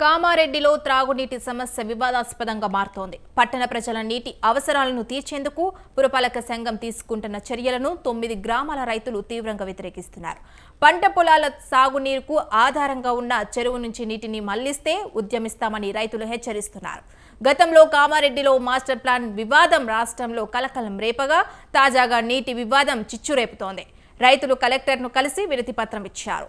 కామారెడ్డిలో త్రాగునీటి సమస్య వివాదాస్పదంగా మారుతోంది. పట్టణ ప్రజల నీటి అవసరాలను తీర్చేందుకు పురపాలక సంఘం తీసుకుంటున్న చర్యలను తొమ్మిది గ్రామాల రైతులు తీవ్రంగా వ్యతిరేకిస్తున్నారు. పంట పొలాల సాగునీరుకు ఆధారంగా ఉన్న చెరువు నుంచి నీటిని మళ్ళిస్తే ఉద్యమిస్తామని రైతులు హెచ్చరిస్తున్నారు. గతంలో కామారెడ్డిలో మాస్టర్ ప్లాన్ వివాదం రాష్ట్రంలో కలకలం రేపగా తాజాగా నీటి వివాదం చిచ్చురేపుతోంది. రైతులు కలెక్టర్ను కలిసి వినతి పత్రం ఇచ్చారు.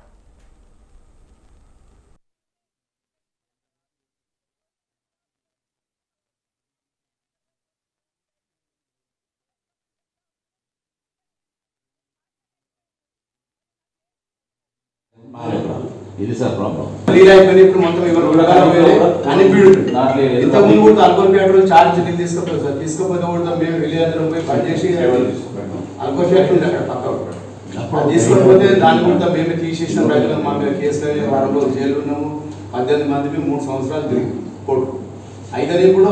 ఇది సార్ ప్రాబ్లం లీడ్ అయిపోయింది ఇప్పుడు మొత్తం దాంట్లో ఏదో ఇంత ముందు కూడా ఫ్యాక్టరీ సార్. తీసుకుపోతే కూడా మేము పోయి ఫ్యాక్టరీ ఉంది అక్కడ పక్క దాన్ని కూడా మేమే తీసేసిన రైతులు మా మీద కేసులు వారం రోజులు జైలు ఉన్నాము. పద్దెనిమిది మందికి మూడు సంవత్సరాలు తిరిగి కోర్టు. అయితే ఇప్పుడు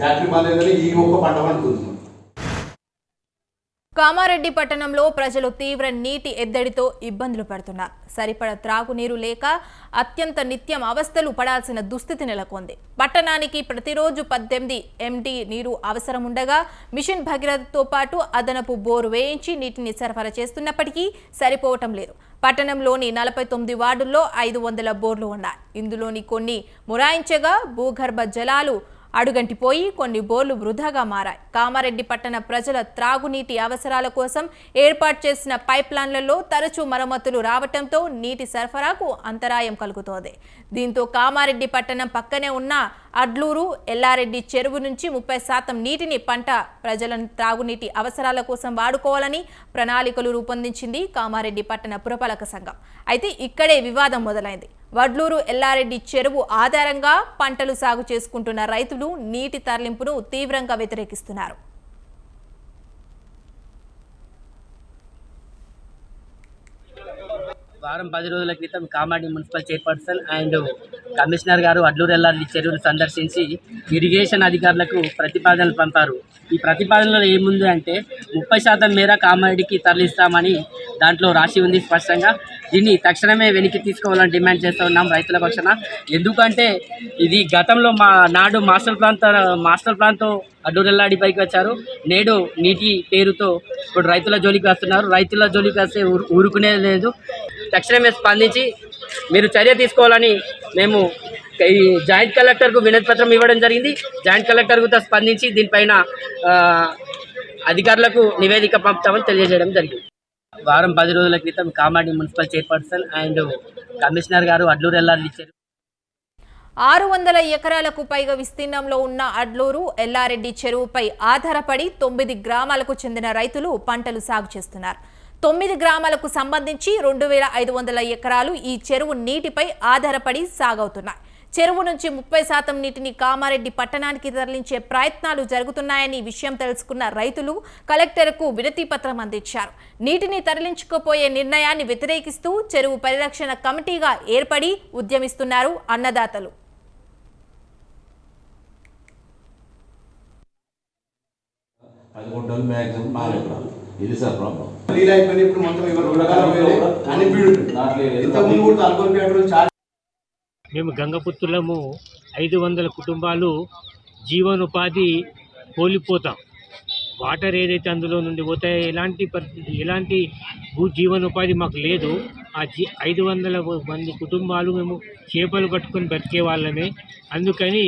ఫ్యాక్టరీ బంద్ అయిందని ఈ ఒక్క పంట పండుతుంది. కామారెడ్డి పట్టణంలో ప్రజలు తీవ్ర నీటి ఎద్దడితో ఇబ్బందులు పడుతున్నారు. సరిపడ త్రాగునీరు లేక అత్యంత నిత్యం అవస్థలు పడాల్సిన దుస్థితి నెలకొంది. పట్టణానికి ప్రతిరోజు పద్దెనిమిది ఎండి నీరు అవసరం ఉండగా మిషన్ భగీరథతో పాటు అదనపు బోరు వేయించి నీటిని సరఫరా చేస్తున్నప్పటికీ సరిపోవటం లేదు. పట్టణంలోని నలభై తొమ్మిది వార్డుల్లో ఐదు వందల బోర్లు ఉన్నాయి. ఇందులోని కొన్ని మురాయించగా భూగర్భ జలాలు అడుగంటిపోయి కొన్ని బోర్లు వృధాగా మారాయి. కామారెడ్డి పట్టణ ప్రజల త్రాగునీటి అవసరాల కోసం ఏర్పాటు చేసిన పైప్ లైన్లలో తరచూ మరమ్మతులు రావటంతో నీటి సరఫరాకు అంతరాయం కలుగుతోంది. దీంతో కామారెడ్డి పట్టణం పక్కనే ఉన్న అడ్లూరు ఎల్లారెడ్డి చెరువు నుంచి ముప్పై శాతం నీటిని పంట ప్రజల త్రాగునీటి అవసరాల కోసం వాడుకోవాలని ప్రణాళికలు రూపొందించింది కామారెడ్డి పట్టణ పురపాలక సంఘం. అయితే ఇక్కడే వివాదం మొదలైంది. వడ్లూరు ఎల్లారెడ్డి చెరువు ఆధారంగా పంటలు సాగు చేసుకుంటున్న రైతులు నీటి తరలింపును తీవ్రంగా వ్యతిరేకిస్తున్నారు. వారం పది రోజుల క్రితం Kamareddy municipal chairperson and commissioner garu Adluru Yellareddy చెరువును సందర్శించి ఇరిగేషన్ అధికారులకు ప్రతిపాదనలు పంపారు. ఈ ప్రతిపాదనలో ఏముంది అంటే ముప్పై శాతం మేర కామారెడ్డికి తరలిస్తామని దాంట్లో రాసి ఉంది స్పష్టంగా. దీన్ని తక్షణమే వెనక్కి తీసుకోవాలని డిమాండ్ చేస్తూ ఉన్నాం రైతుల పక్షాన. ఎందుకంటే ఇది గతంలో మా నాడు మాస్టర్ ప్లాన్ మాస్టర్ ప్లాన్తో అడ్డూరెల్లాడి పైకి వచ్చారు. నేడు నీటి పేరుతో ఇప్పుడు రైతుల జోలికి వస్తున్నారు. రైతుల జోలికి వస్తే ఊరుకునేది లేదు. తక్షణమే స్పందించి మీరు చర్య తీసుకోవాలని మేము ఈ జాయింట్ కలెక్టర్కు వినతి పత్రం ఇవ్వడం జరిగింది. జాయింట్ కలెక్టర్ కూడా స్పందించి దీనిపైన అధికారులకు నివేదిక పంపుతామని తెలియజేయడం జరిగింది. వారం పది రోజుల క్రితం Kamareddy municipal chairperson and commissioner garu Adluru Yellareddy ఆరు వందల ఎకరాలకు పైగా విస్తీర్ణంలో ఉన్న అడ్లూరు ఎల్లారెడ్డి చెరువుపై ఆధారపడి తొమ్మిది గ్రామాలకు చెందిన రైతులు పంటలు సాగు చేస్తున్నారు. తొమ్మిది గ్రామాలకు సంబంధించి రెండు వేల ఐదు వందల ఎకరాలు ఈ చెరువు నీటిపై ఆధారపడి సాగవుతున్నాయి. చెరువు నుంచి ముప్పై శాతం నీటిని కామారెడ్డి పట్టణానికి తరలించే ప్రయత్నాలు జరుగుతున్నాయని విషయం తెలుసుకున్న రైతులు కలెక్టర్కు వినతి పత్రం అందించారు. నీటిని తరలించుకుపోయే నిర్ణయాన్ని వ్యతిరేకిస్తూ చెరువు పరిరక్షణ కమిటీగా ఏర్పడి ఉద్యమిస్తున్నారు అన్నదాతలు. పది మ్యాక్సిమం నాలుగు ఇది సార్ ప్రాబ్లం ఇప్పుడు మొత్తం ఇవాళ ఉడకాల పోయింది. అన్ని బీడు దాంట్లో ఏదో ఇంత ముందు కూడా మేము గంగపుత్రులము ఐదు వందల కుటుంబాలు జీవనోపాధి కోల్పోతాం. వాటర్ ఏదైతే అందులో నుండి పోతాయో ఎలాంటి పరిస్థితి ఎలాంటి భూ జీవనోపాధి మాకు లేదు. ఆ జీ ఐదు వందల మంది కుటుంబాలు మేము చేపలు పట్టుకొని బతికే వాళ్ళమే. అందుకని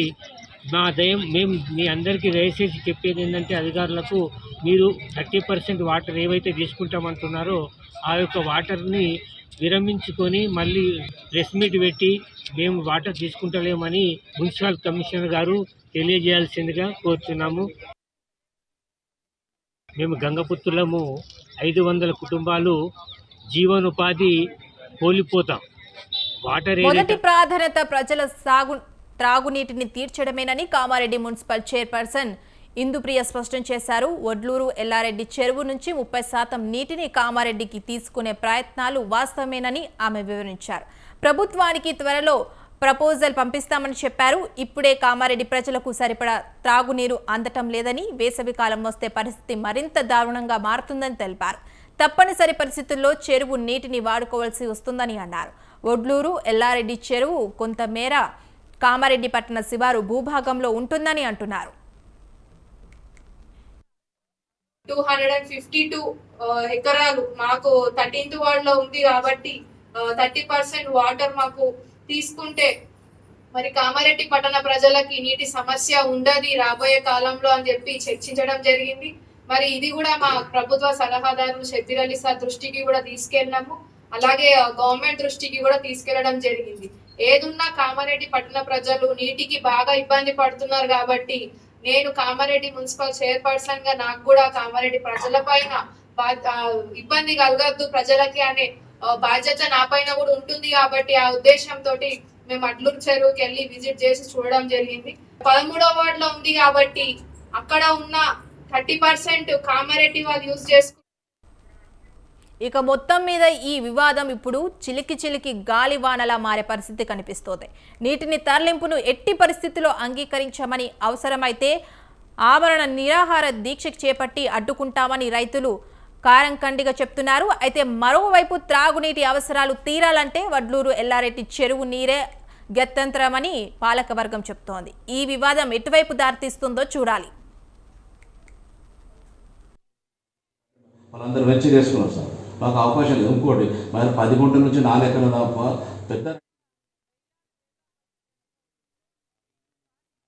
మా దయం మేము మీ అందరికీ దయచేసి చెప్పేది ఏంటంటే అధికారులకు మీరు థర్టీ పర్సెంట్ వాటర్ ఏవైతే తీసుకుంటామంటున్నారో ఆ యొక్క వాటర్ని విరమించుకొని మళ్ళీ ప్రెస్ మీట్ పెట్టి మేము వాటర్ తీసుకుంటలేమని మున్సిపల్ కమిషనర్ గారు తెలియజేయాల్సిందిగా కోరుతున్నాము. మేము గంగపుత్రులము ఐదు వందల కుటుంబాలు జీవనోపాధి కోల్పోతాం. వాటర్ మొదటి ప్రాధాన్యత ప్రజల సాగు త్రాగునీటిని తీర్చడమేనని కామారెడ్డి మున్సిపల్ చైర్పర్సన్ ఇందుప్రియ స్పష్టం చేశారు. వడ్లూరు ఎల్లారెడ్డి చెరువు నుంచి ముప్పై శాతం నీటిని కామారెడ్డికి తీసుకునే ప్రయత్నాలు వాస్తవమేనని ఆమె వివరించారు. ప్రభుత్వానికి త్వరలో ప్రపోజల్ పంపిస్తామని చెప్పారు. ఇప్పుడే కామారెడ్డి ప్రజలకు సరిపడా త్రాగునీరు అందటం లేదని వేసవి కాలం వస్తే పరిస్థితి మరింత దారుణంగా మారుతుందని తెలిపారు. తప్పనిసరి పరిస్థితుల్లో చెరువు నీటిని వాడుకోవాల్సి వస్తుందని అన్నారు. ఒడ్లూరు ఎల్లారెడ్డి చెరువు కొంతమేర కామారెడ్డి పట్టణ శివారు భూభాగంలో ఉంటుందని అంటున్నారు. Two hundred and fifty two ఎకరాలు మాకు థర్టీన్త్ వార్డ్లో ఉంది కాబట్టి థర్టీ పర్సెంట్ వాటర్ మాకు తీసుకుంటే మరి కామారెడ్డి పట్టణ ప్రజలకి నీటి సమస్య ఉండదు రాబోయే కాలంలో అని చెప్పి చర్చించడం జరిగింది. మరి ఇది కూడా మా ప్రభుత్వ సలహాదారు షబ్బీర్ అలీ సార్ దృష్టికి కూడా తీసుకెళ్ళినాము. అలాగే uh, గవర్నమెంట్ దృష్టికి కూడా తీసుకెళ్ళడం జరిగింది. ఏదున్నా కామారెడ్డి పట్టణ ప్రజలు నీటికి బాగా ఇబ్బంది పడుతున్నారు కాబట్టి నేను కామారెడ్డి మున్సిపల్ చైర్పర్సన్గా నాకు కూడా కామారెడ్డి ప్రజల పైన ఇబ్బంది కలగద్దు ప్రజలకి అనే బాధ్యత నా పైన కూడా ఉంటుంది కాబట్టి ఆ ఉద్దేశంతో మేము అడ్లూరు చెరువుకి వెళ్ళి విజిట్ చేసి చూడడం జరిగింది. పదమూడో వార్డ్లో ఉంది కాబట్టి అక్కడ ఉన్న థర్టీ పర్సెంట్ కామారెడ్డి వాళ్ళు యూజ్ చేసుకు ఇక మొత్తం మీద ఈ వివాదం ఇప్పుడు చిలికి చిలికి గాలివానలా మారే పరిస్థితి కనిపిస్తోంది. నీటిని తరలింపును ఎట్టి పరిస్థితిలో అంగీకరించమని అవసరమైతే ఆమరణ నిరాహార దీక్ష చేపట్టి అడ్డుకుంటామని రైతులు కారంకండిగా చెప్తున్నారు. అయితే మరోవైపు త్రాగునీటి అవసరాలు తీరాలంటే వడ్లూరు ఎల్లారెడ్డి చెరువు నీరే గత్యంతరమని పాలకవర్గం చెప్తోంది. ఈ వివాదం ఎటువైపు దారితీస్తుందో చూడాలి. వాళ్ళందరూ వెచ్చి చేసుకున్నారు సార్. మాకు అవకాశం లేదు ఇంకోటి మరి పది గుంటల నుంచి నాలుగు ఎకరాల దాకా పెద్ద